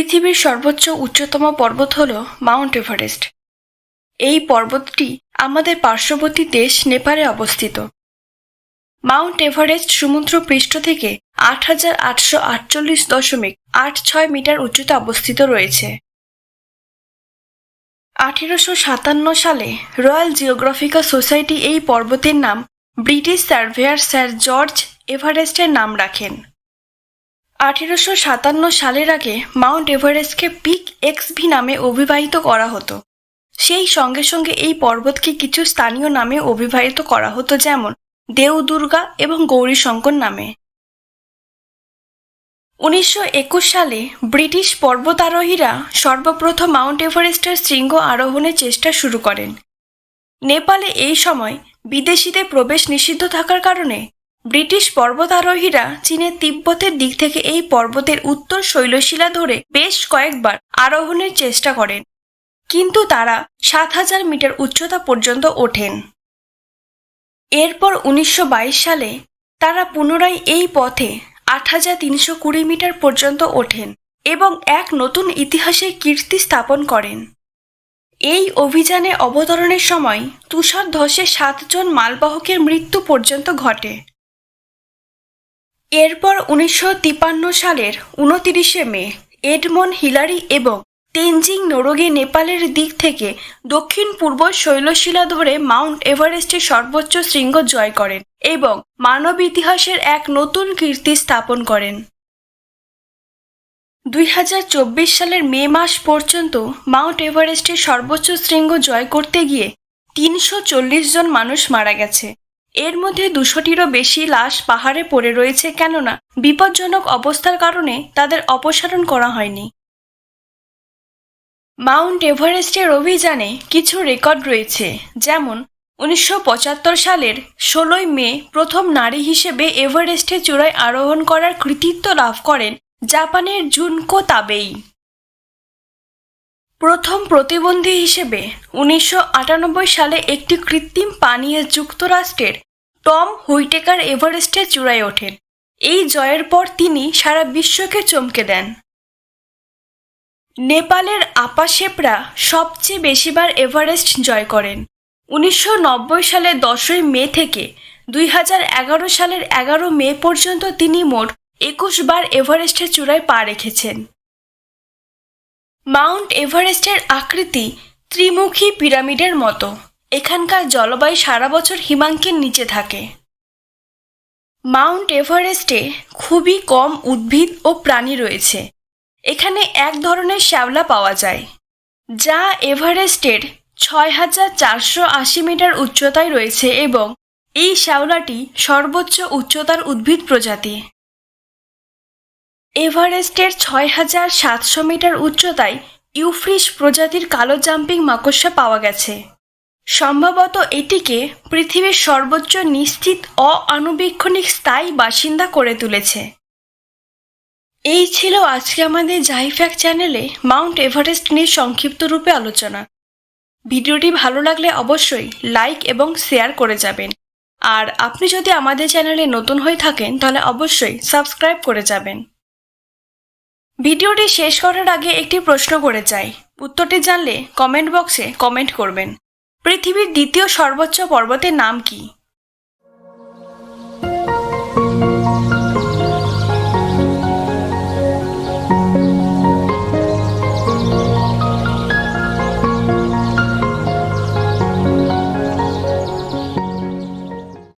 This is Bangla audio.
পৃথিবীর সর্বোচ্চ উচ্চতম পর্বত হল মাউন্ট এভারেস্ট। এই পর্বতটি আমাদের পার্শ্ববর্তী দেশ নেপালে অবস্থিত। মাউন্ট এভারেস্ট সমুদ্র পৃষ্ঠ থেকে আট হাজার আটশো আটচল্লিশ দশমিক আট ছয় মিটার উচ্চতা অবস্থিত রয়েছে। আঠেরোশো সাতান্ন সালে রয়্যাল জিওগ্রাফিক্যাল সোসাইটি এই পর্বতের নাম ব্রিটিশ সার্ভেয়ার স্যার জর্জ এভারেস্টের নাম রাখেন। আঠেরোশো সাতান্ন সালের আগে মাউন্ট এভারেস্টকে পিক এক্সভি নামে অভিবাহিত করা হতো। সেই সঙ্গে সঙ্গে এই পর্বতকে কিছু স্থানীয় নামে অভিবাহিত করা হতো, যেমন দেওদুর্গা এবং গৌরীশঙ্কর নামে। উনিশশো একুশ সালে ব্রিটিশ পর্বতারোহীরা সর্বপ্রথম মাউন্ট এভারেস্টের শৃঙ্গ আরোহণের চেষ্টা শুরু করেন। নেপালে এই সময় বিদেশিদের প্রবেশ নিষিদ্ধ থাকার কারণে ব্রিটিশ পর্বতারোহীরা চীনের তিব্বতের দিক থেকে এই পর্বতের উত্তর শৈলশিলা ধরে বেশ কয়েকবার আরোহণের চেষ্টা করেন। কিন্তু তারা সাত হাজার মিটার উচ্চতা পর্যন্ত ওঠেন। এরপর উনিশশো বাইশ সালে তারা পুনরায় এই পথে আট হাজার তিনশো কুড়ি মিটার পর্যন্ত ওঠেন এবং এক নতুন ইতিহাসে কীর্তি স্থাপন করেন। এই অভিযানে অবতরণের সময় তুষার ধসে সাতজন মালবাহকের মৃত্যু পর্যন্ত ঘটে। এরপর উনিশশো সালের উনতিরিশে মে, এডমন হিলারি এবং তেনজিং নোরগে নেপালের দিক থেকে দক্ষিণ পূর্ব শৈলশিলা ধরে মাউন্ট এভারেস্টের সর্বোচ্চ শৃঙ্গ জয় করেন এবং মানব ইতিহাসের এক নতুন কীর্তি স্থাপন করেন। দুই হাজার চব্বিশ সালের মে মাস পর্যন্ত মাউন্ট এভারেস্টের সর্বোচ্চ শৃঙ্গ জয় করতে গিয়ে তিনশো চল্লিশ জন মানুষ মারা গেছে। এর মধ্যে দুশোটিরও বেশি লাশ পাহাড়ে পড়ে রয়েছে কেননা বিপজ্জনক অবস্থার কারণে তাদের অপসারণ করা হয়নি। মাউন্ট এভারেস্টের অভিযানে কিছু রেকর্ড রয়েছে, যেমন উনিশশো পঁচাত্তর সালের ষোলোই মে প্রথম নারী হিসেবে এভারেস্টে চূড়ায় আরোহণ করার কৃতিত্ব লাভ করেন জাপানের জুনকো তাবেই। প্রথম প্রতিবন্ধী হিসেবে উনিশশো আটানব্বই সালে একটি কৃত্রিম পানীয় যুক্তরাষ্ট্রের টম হুইটেকার এভারেস্টের চূড়ায় ওঠেন। এই জয়ের পর তিনি সারা বিশ্বকে চমকে দেন। নেপালের আপাশেপরা সবচেয়ে বেশিবার এভারেস্ট জয় করেন। উনিশশো সালের দশই মে থেকে দুই হাজার এগারো সালের এগারো মে পর্যন্ত তিনি মোট একুশ বার এভারেস্টের চূড়ায় পা রেখেছেন। মাউন্ট এভারেস্টের আকৃতি ত্রিমুখী পিরামিডের মতো। এখানকার জলবায়ু সারা বছর হিমাঙ্কের নিচে থাকে। মাউন্ট এভারেস্টে খুবই কম উদ্ভিদ ও প্রাণী রয়েছে। এখানে এক ধরনের শ্যাওলা পাওয়া যায়, যা এভারেস্টের ছয় হাজার চারশো আশি মিটার উচ্চতায় রয়েছে এবং এই শ্যাওলাটি সর্বোচ্চ উচ্চতার উদ্ভিদ প্রজাতি। এভারেস্টের ছয় হাজার সাতশো মিটার উচ্চতায় ইউফ্রিস প্রজাতির কালো জাম্পিং মাকড়সা পাওয়া গেছে। সম্ভবত এটিকে পৃথিবীর সর্বোচ্চ নিশ্চিত অআনুবীক্ষণিক স্থায়ী বাসিন্দা করে তুলেছে। এই ছিল আজকে আমাদের জাইফ্যাক চ্যানেলে মাউন্ট এভারেস্ট নিয়ে সংক্ষিপ্ত রূপে আলোচনা। ভিডিওটি ভালো লাগলে অবশ্যই লাইক এবং শেয়ার করে যাবেন। আর আপনি যদি আমাদের চ্যানেলে নতুন হয়ে থাকেন, তাহলে অবশ্যই সাবস্ক্রাইব করে যাবেন। ভিডিওটি শেষ করার আগে একটি প্রশ্ন করে চাই উত্তরটি জানলে কমেন্ট বক্সে কমেন্ট করবেন। পৃথিবীর দ্বিতীয় সর্বোচ্চ পর্বতের নাম কি?